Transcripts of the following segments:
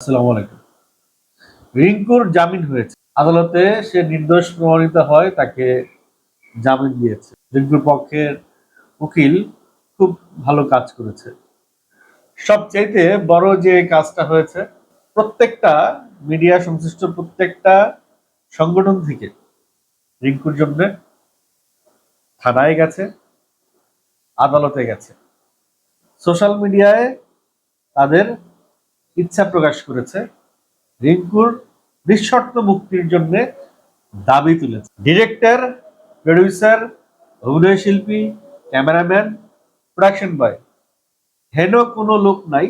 আসসালামু আলাইকুম। রিঙ্কুর জামিন হয়েছে। আদালতে সে নির্দোষ প্রমাণিত হয়, তাকে জামিন দিয়েছে। রিঙ্কুর পক্ষের উকিল খুব ভালো কাজ করেছে। সবচাইতে বড় যে কাজটা হয়েছে, প্রত্যেকটা মিডিয়া সংশ্লিষ্ট প্রত্যেকটা সংগঠন থেকে রিঙ্কুর জন্য থানায় গেছে, আদালতে গেছে। সোশ্যাল মিডিয়ায় তাদের ইচ্ছা প্রকাশ করেছে, রিঙ্কুর নিঃশর্ত মুক্তির জন্য দাবি তুলেছে। ডিরেক্টর, প্রডিউসার অভিনয় শিল্পী ক্যামেরাম্যান, প্রোডাকশন বয়, হেন কোনো লোক নাই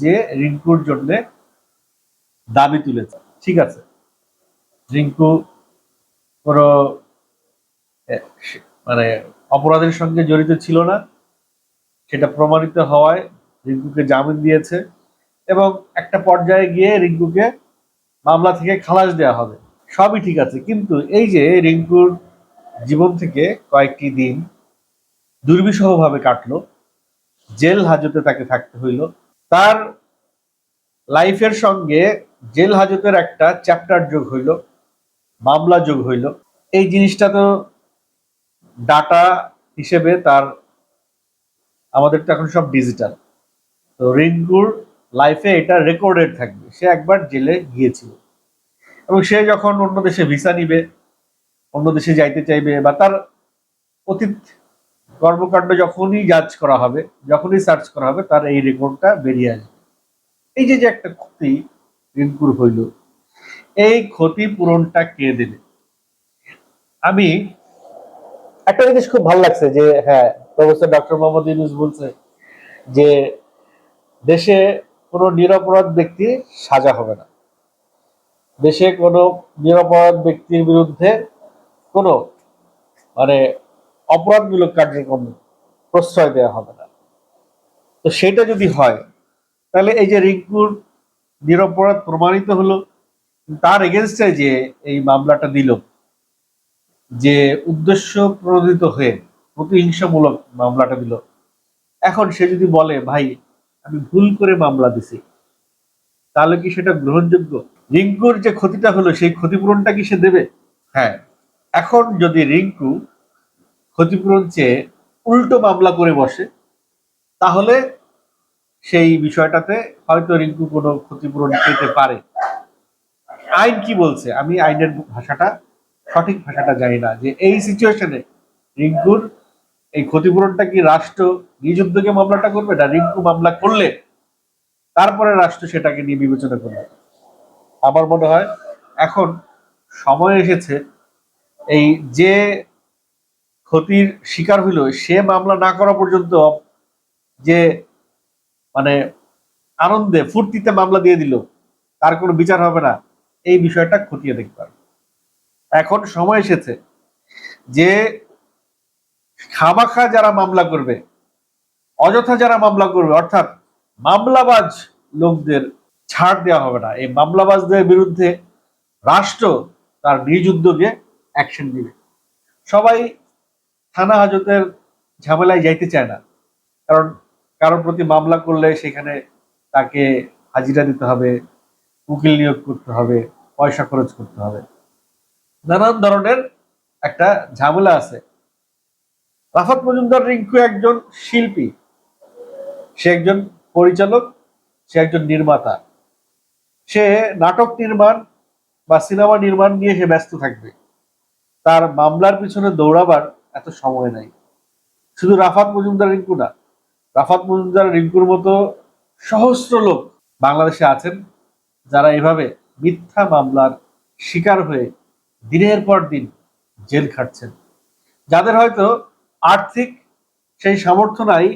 যে রিঙ্কুর জন্য দাবি তুলেছে। ঠিক আছে, রিঙ্কু কোনো মানে অপরাধের সঙ্গে জড়িত ছিল না। সেটা প্রমাণিত হওয়ায় রিঙ্কুকে জামিন দিয়েছে। এবং একটা পর্যায়ে গিয়ে রিঙ্কুকে মামলা থেকে খালাস দেওয়া হবে। সবই ঠিক আছে, কিন্তু এই যে রিঙ্কুর জীবন থেকে কয়েকটি দিন দুর্বিষহভাবে কাটলো, জেল হাজতে তাকে থাকতে হইল। তার লাইফের সঙ্গে জেল হাজতের একটা চ্যাপ্টার যোগ হইল, মামলা যোগ হইল। এই জিনিসটা তো ডাটা হিসেবে তার, আমাদের তো এখন সব ডিজিটাল। তো রিঙ্কুর লাইফে এটা রেকর্ডেড থাকবে। সে একবার জেলে গিয়েছিল। এবং সে যখন অন্য দেশে ভিসা নিবে, অন্য দেশে যাইতে চাইবে বা তার অতীত কর্মকাণ্ড যখনই জাজ করা হবে, যখনই সার্চ করা হবে, তার এই রেকর্ডটা বেরিয়ে আসবে। এই যে যে একটা ক্ষতি রিঙ্কুর হইল, এই ক্ষতি পূরণটা কে দেবে? আমি একটা জিনিস খুব ভালো লাগছে যে হ্যাঁ প্রফেসর ডক্টর মোহাম্মদ ইউনুস বলছে যে, দেশে কোনো নিরপরাধ ব্যক্তি সাজা হবে না। দেশে কোনো নিরপরাধ ব্যক্তির বিরুদ্ধে কোনো মানে অপরাধমূলক কার্যক্রম প্রশ্রয় দেওয়া হবে না। তো সেটা যদি হয়, তাহলে এই যে রিঙ্কুর নিরপরাধ প্রমাণিত হলো, তার এগেনস্টে যে এই মামলাটা দিল, যে উদ্দেশ্য প্রণোদিত হয়ে প্রতিহিংসামূলক মামলাটা দিল, এখন সে যদি বলে, ভাই আমি ভুল করে মামলা দিছি। তাহলে কি সেটা গ্রহণযোগ্য? রিঙ্কুর যে ক্ষতিটা হলো, সেই ক্ষতিপূরণটা কি সে দেবে? হ্যাঁ। এখন যদি রিঙ্কু ক্ষতিপূরণ চেয়ে উল্টো মামলা করে বসে, তাহলে সেই বিষয়টাতে হয়তো রিঙ্কু কোনো ক্ষতিপূরণ পেতে পারে। আইন কি বলছে? আমি আইনের ভাষাটা, সঠিক ভাষাটা জানি না যে এই সিচুয়েশনে রিঙ্কুর এই ক্ষতিপূরণটা কি রাষ্ট্র উদ্যোগে মামলাটা করবে? না, রিঙ্কু মামলা করলে তারপরে রাষ্ট্র সেটাকে নিয়ে বিবেচনা করবে। আমার মনে হয় এখন সময় এসেছে এই যে ক্ষতির শিকার হইল, সে মামলা না করা পর্যন্ত যে মানে আনন্দে ফুর্তিতে মামলা দিয়ে দিল, তার কোনো বিচার হবে না। এই বিষয়টা খতিয়ে দেখতে এখন সময় এসেছে যে খামাখা যারা মামলা করবে, অযথা যারা মামলা করবে, অর্থাৎ মামলাবাজ লোকদের ছাড় দেওয়া হবে না। এই মামলাবাজদের বিরুদ্ধে রাষ্ট্র তার নিজ উদ্যোগে অ্যাকশন দিবে সবাই থানা হাজতের ঝামেলায় যাইতে চায় না। কারণ কারোর প্রতি মামলা করলে সেখানে তাকে হাজিরা দিতে হবে, উকিল নিয়োগ করতে হবে, পয়সা খরচ করতে হবে। নানান ধরনের একটা ঝামেলা আছে। রাফাত মজুমদার রিঙ্কু একজন শিল্পী। সে একজন পরিচালক, সে একজন নির্মাতা। সে নাটক নির্মাণ বা সিনেমা নির্মাণ নিয়ে সে ব্যস্ত থাকবে। তার মামলার পিছনে দৌড়াবার এত সময় নাই। শুধু রাফাত মজুমদার রিঙ্কু না, রাফাত মজুমদার রিঙ্কুর মতো সহস্র লোক বাংলাদেশে আছেন, যারা এভাবে মিথ্যা মামলার শিকার হয়ে দিনের পর দিন জেল খাটছেন। যাদের হয়তো আর্থিক সেই সামর্থ্য নাই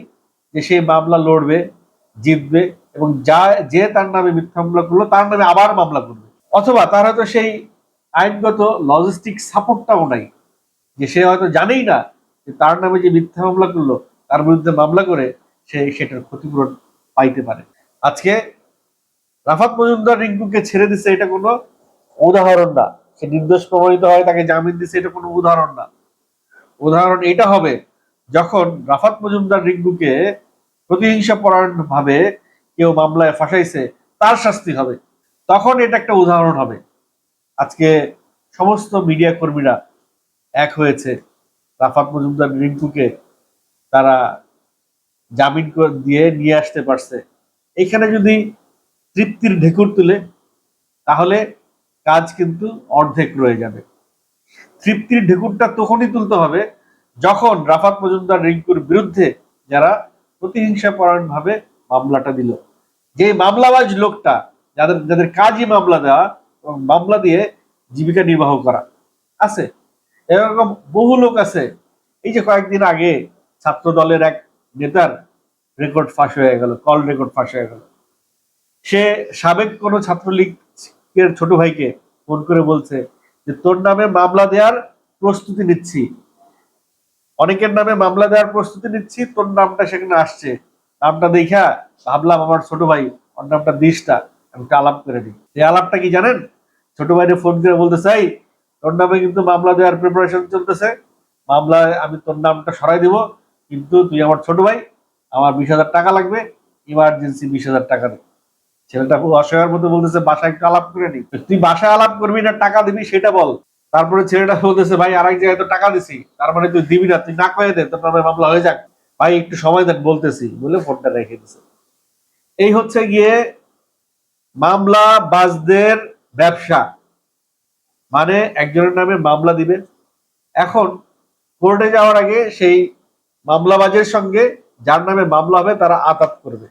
যে সেই মামলা লড়বে, জিতবে এবং যা, যে তার নামে মিথ্যা মামলা করল, তার নামে আবার মামলা করবে। অথবা তার হয়তো সেই আইনগত লজিস্টিক সাপোর্টটাও নাই। যে সে হয়তো জানেই না যে তার নামে যে মিথ্যা মামলা করল, তার বিরুদ্ধে মামলা করে সে সেটার ক্ষতিপূরণ পাইতে পারে। আজকে রাফাত মজুমদার রিঙ্কুকে ছেড়ে দিছে এটা কোনো উদাহরণ না। সে নির্দোষ প্রমাণিত হয়, তাকে জামিন দিছে, এটা কোনো উদাহরণ না। উদাহরণ এটা হবে, যখন রাফাত মজুমদার রিঙ্কুকে প্রতিহিংসা পরায়ণ ভাবে কেউ মামলায় ফাঁসাইছে, তার শাস্তি হবে। তখন এটা একটা উদাহরণ হবে। আজকে সমস্ত মিডিয়া কর্মীরা এক হয়েছে। রাফাত মজুমদার রিঙ্কুকে তারা জামিন দিয়ে নিয়ে আসতে পারছে। এখানে যদি তৃপ্তির ঢেকুর তুলে, তাহলে কাজ কিন্তু অর্ধেক রয়ে যাবে। তৃপ্তির ঢেকুরটা তখনই তুলতে হবে যখন রাফাত মজুমদার রিঙ্কুর বিরুদ্ধে যারা প্রতিহিংসা পরায়ণ ভাবে মামলাটা দিল। যে মামলাবাজ লোকটা, যাদের যাদের কাজই মামলা দেওয়া এবং মামলা দিয়ে জীবিকা নির্বাহ করা আছে, এরকম বহু লোক আছে। এই যে কয়েকদিন আগে ছাত্র দলের এক নেতার রেকর্ড ফাঁস হয়ে গেল, কল রেকর্ড ফাঁস হয়ে গেল। সে সাবেক কোনো ছাত্রলীগের ছোট ভাইকে ফোন করে বলছে যে তোর নামে মামলা দেওয়ার প্রস্তুতি নিচ্ছি। অনেকের নামে মামলা দেওয়ার প্রস্তুতি নিচ্ছি, তোর নামটা সেখানে আসছে। নামটা দেখা ভাবলাম আমার ছোট ভাই, ওর নামটা দিসটা আমি আলাপ করে দিই এই আলাপটা কি জানেন? ছোট ভাইরে ফোন করে বলতে চাই, তোর নামে কিন্তু মামলা দেওয়ার প্রিপারেশন চলতেছে। মামলায় আমি তোর নামটা সরাই দিব, কিন্তু তুই আমার ছোট ভাই, আমার বিশ হাজার টাকা লাগবে ইমার্জেন্সি বিশ হাজার টাকা ছেলেটা খুব অসহায়ের মতো বলতেছে, বাসায় একটু আলাপ করে নি। তুই বাসায় আলাপ করবি না, টাকা দিবি, সেটা বল। তারপরে ছেলেটা বলতেছে, ভাই, আরেক জায়গায় তো টাকা দিছি, তার মানে তুই দিবি না, তুই না কয়ে দে, তোর নামে মামলা হয়ে যাক। ভাই, একটু সময় দেন, বলতেছি। বলে ফোনটা রেখে দিছে। এই হচ্ছে গিয়ে মামলা বাজদের ব্যবসা। মানে একজনের নামে মামলা দিবে। এখন কোর্টে যাওয়ার আগে সেই মামলাবাজের সঙ্গে যার নামে মামলা হবে, তারা আতাত করবে।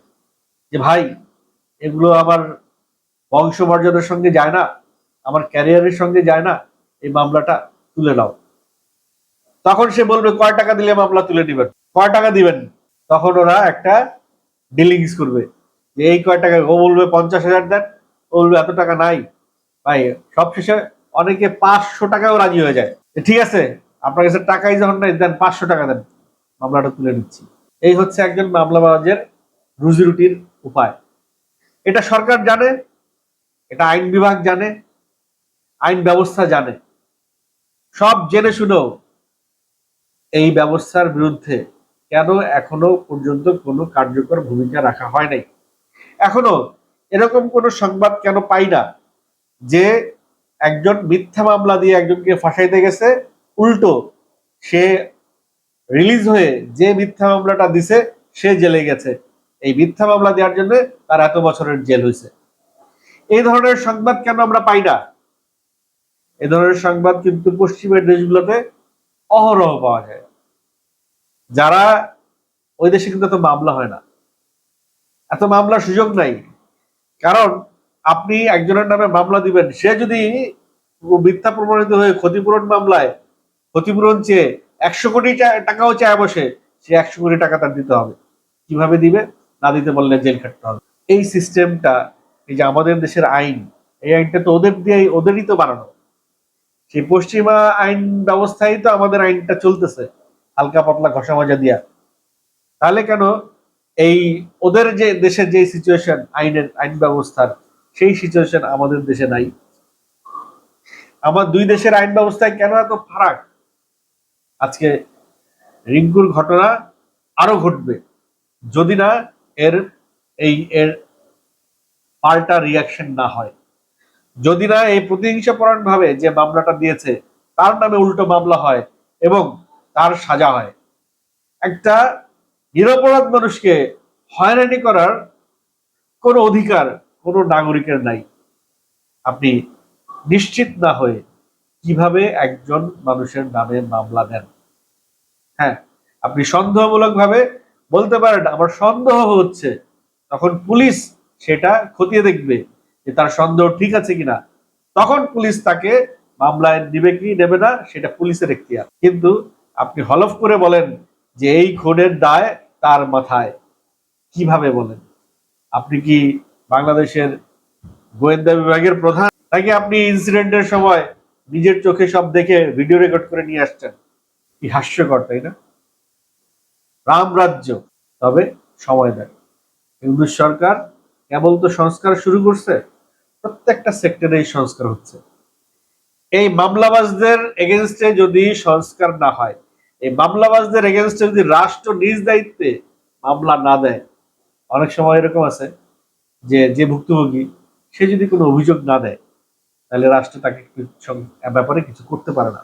যে, ভাই এগুলো আমার বংশমর্যাদার সঙ্গে যায় না, আমার ক্যারিয়ারের সঙ্গে যায় না, এই মামলাটা তুলে নাও। তখন সে বলবে, কয় টাকা দিলে মামলা তুলে দিবেন? কয় টাকা দিবেন? তখন ওরা একটা ডিলিংস করবে, যে এই কয় টাকা, ও বলবে, পঞ্চাশ হাজার দেন। ও বলবে, এত টাকা নাই। ভাই সবশেষে অনেকে পাঁচশো টাকাও রাজি হয়ে যায়। ঠিক আছে, আপনার কাছে টাকাই যখন নাই, দেন পাঁচশো টাকা দেন, মামলাটা তুলে নিচ্ছি। এই হচ্ছে একজন মামলাবাজের রুজি রুটির উপায়। এটা সরকার জানে, এটা আইন বিভাগ জানে, আইন ব্যবস্থা জানে। সব জেনে শুনেও এই ব্যবস্থার বিরুদ্ধে কেন এখনও পর্যন্ত কোনো কার্যকর ভূমিকা রাখা হয় নাই? এখনও এরকম কোনো সংবাদ কেন পাই না যে একজন মিথ্যা মামলা দিয়ে একজনকে ফাঁসাইতে গেছে? উল্টো, সে রিলিজ হয়ে যে মিথ্যা মামলাটা দিছে, সে জেলে গেছে। এই মিথ্যা মামলা দেওয়ার জন্য তার এত বছরের জেল হয়েছে। এই ধরনের সংবাদ কেন আমরা পাই না? এ ধরনের সংবাদ কিন্তু পশ্চিমের দেশগুলোতে অহরহ পাওয়া যায়। যারা ওই দেশে কিন্তু এত মামলা হয় না। এত মামলার সুযোগ নাই। কারণ আপনি একজনের নামে মামলা দিবেন, সে যদি মিথ্যা প্রমাণিত হয়ে ক্ষতিপূরণ মামলায়, ক্ষতিপূরণ চেয়ে একশো কোটি টাকাও চায় বসে, সে একশো কোটি টাকা তার দিতে হবে। কীভাবে দিবে? না দিতে বললে জেল খাটতে হবে। এই সিস্টেমটা এই যে আমাদের দেশের আইন, এই আইনটা তো ওদের দিয়ে ওদেরই তো বানানো। সেই পশ্চিমা আইন ব্যবস্থায় তো আমাদের আইনটা চলতেছে, হালকা পাতলা ঘষা মাজা দিয়া। তাহলে কেন এই ওদের যে দেশের যে সিচুয়েশন আইনের, আইন ব্যবস্থার, সেই সিচুয়েশন আমাদের দেশে নাই। আমার দুই দেশের আইন ব্যবস্থায় কেন এত ফারাক? আজকে রিঙ্কুর ঘটনা আরও ঘটবে। যদি না এর, এই এর পাল্টা রিয়াকশন না হয়। যদি না এই প্রতিহিংসা পরায়ণ ভাবে যে মামলাটা দিয়েছে, তার নামে উল্টো মামলা হয় এবং তার সাজা হয়। একটা নিরপরাধ মানুষকে হয়রানি করার কোনো অধিকার কোনো নাগরিকের নাই। আপনি নিশ্চিত না হয়ে কীভাবে একজন মানুষের নামে মামলা দেন? হ্যাঁ আপনি সন্দেহমূলক বলতে পারেন আমার সন্দেহ হচ্ছে। তখন পুলিশ সেটা খতিয়ে দেখবে যে তার সন্দেহ ঠিক আছে কিনা। তখন পুলিশ তাকে মামলায় দিবে কি নেবে না সেটা পুলিশের এখতিয়ার। কিন্তু আপনি হলফ করে বলেন যে এই খুনের দায় তার মাথায়। কীভাবে বলেন? আপনি কি বাংলাদেশের গোয়েন্দা বিভাগের প্রধান? নাকি আপনি ইনসিডেন্টের সময় নিজের চোখে সব দেখে ভিডিও রেকর্ড করে নিয়ে আসছেন? কি হাস্যকর, তাই না? রাম রাজ্য তবে সময় দেয়। ইংলিশ সরকার কেবল তো সংস্কার শুরু করছে, প্রত্যেকটা সেক্টরে এই সংস্কার হচ্ছে। এই মামলাবাজদের এগেনস্টে যদি সংস্কার না হয়, এই মামলাবাজদের এগেনস্টে যদি রাষ্ট্র নিজ দায়িত্বে মামলা না দেয়, অনেক সময় এরকম আছে যে যে ভুক্তভোগী, সে যদি কোনো অভিযোগ না দেয়, তাহলে রাষ্ট্র তাকে ব্যাপারে কিছু করতে পারে না।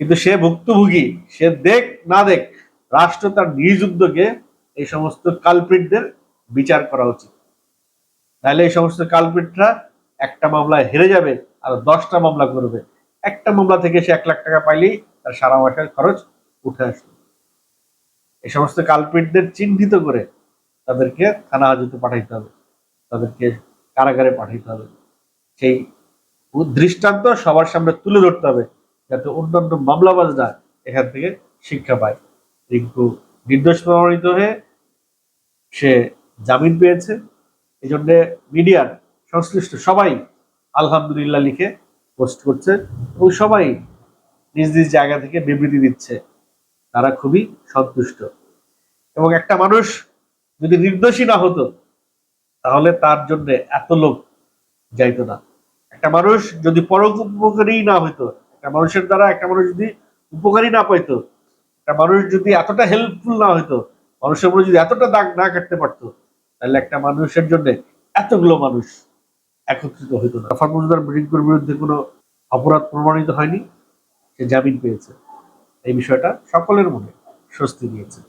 কিন্তু সে ভুক্তভোগী, সে দেখ না দেখ রাষ্ট্র তার নিজ উদ্যোগে এই সমস্ত কালপ্রিটদের বিচার করা উচিত। তাহলে এই সমস্ত কালপ্রিটরা একটা মামলায় হেরে যাবে, আর দশটা মামলা করবে। একটা মামলা থেকে সে এক লাখ টাকা পাইলেই তার সারা মাসের খরচ উঠে আসবে। এই সমস্ত কালপ্রিটদের চিহ্নিত করে তাদেরকে থানা হাজতে পাঠাইতে হবে, তাদেরকে কারাগারে পাঠাইতে হবে। সেই দৃষ্টান্ত সবার সামনে তুলে ধরতে হবে, যাতে অন্যান্য মামলাবাজরা এখান থেকে শিক্ষা পায়। রিঙ্কু নির্দোষ প্রমাণিত হয়ে সে জামিন পেয়েছে। এই জন্যে মিডিয়ার সংশ্লিষ্ট সবাই আলহামদুলিল্লাহ লিখে পোস্ট করছে এবং সবাই নিজ নিজ জায়গা থেকে বিবৃতি দিচ্ছে। তারা খুবই সন্তুষ্ট। এবং একটা মানুষ যদি নির্দোষী না হতো, তাহলে তার জন্য এত লোক যাইতো না। একটা মানুষ যদি পরোপকারী না হইতো, একটা মানুষের দ্বারা একটা মানুষ যদি উপকারী না পাইতো একটা মানুষ যদি এতটা হেল্পফুল না হইতো, মানুষের উপরে যদি এতটা দাগ না কাটতে পারতো, তাহলে একটা মানুষের জন্য এতগুলো মানুষ একত্রিত হইতো না। আফার মজুদার রিঙ্কুর বিরুদ্ধে কোনো অপরাধ প্রমাণিত হয়নি, সে জামিন পেয়েছে। এই বিষয়টা সকলের মনে স্বস্তি দিয়েছে।